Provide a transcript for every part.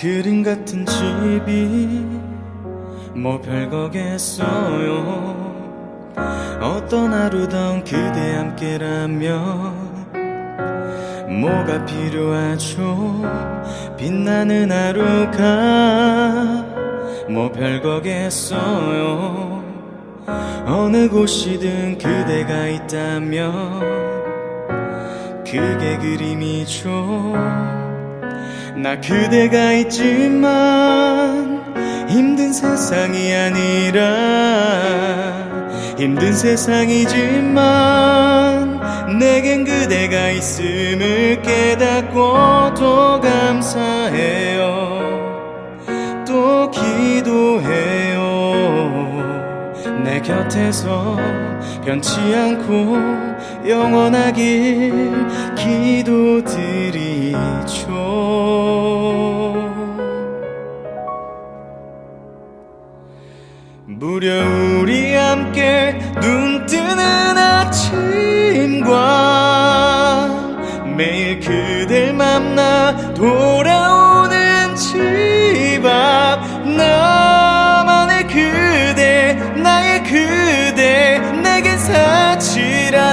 꿈 같은 집이 뭐 별거겠어요. 어떤 하루던 그대 함께라면 뭐가 필요하죠? 빛나는 하루가 뭐 별거겠어요. 어느 곳이든 그대가 있다면 그게 그림이죠 나 그대가 있지만 힘든 세상이 아니라 힘든 세상이지만 내겐 그대가 있음을 깨닫고 또 감사해요 내 곁에서 변치 않고 영원하길 기도드리죠. 무려 우리 함께 눈 뜨는 아침과 매일 그댈 만나 돌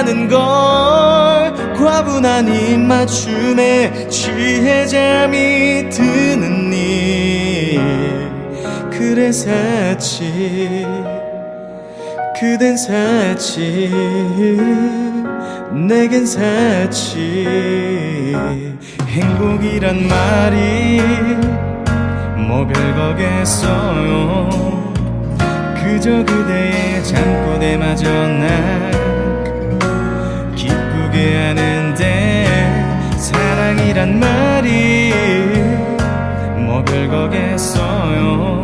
사치라는 걸 과분한 입맞춤에 취해 잠이 드는 일. 그래 사치 그댄 사치 내겐 사치. 행복이란 말이 뭐 별거겠어요. 그저 그대의 잠꼬대마저 날 기쁘게 하는데 사랑이란 말이 뭐 별거겠어요.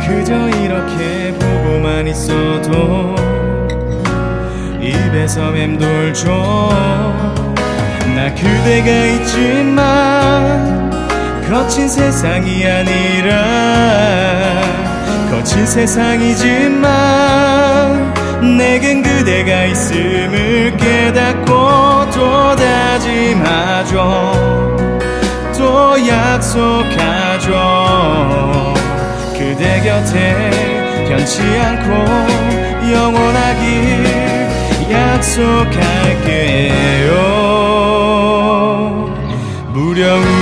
그저 이렇게 보고만 있어도 입에서 맴돌죠 나 그대가 있지만 거친 세상이 아니라 거친 세상이지만 내겐 그대가 있음을 깨닫고 또 다짐하죠. 또 약속하죠. 그대 곁에 변치 않고 영원하길 약속할게요. 우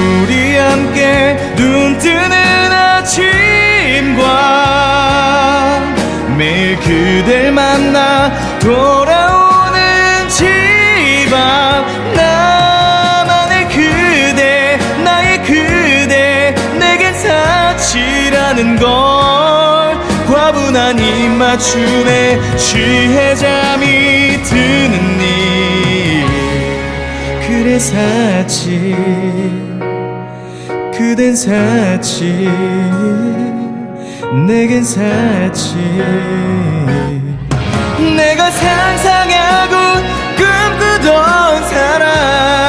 그댈 만나 돌아오는 집앞 나만의 그대 나의 그대 내겐 사치라는 걸. 과분한 입맞춤에 취해 잠이 드는 일. 그래 사치 그댄 사치 내겐 사치 내가 상상하고 꿈꾸던 사람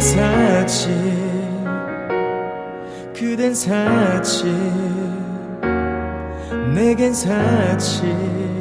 사치 그댄 사치 내겐 사치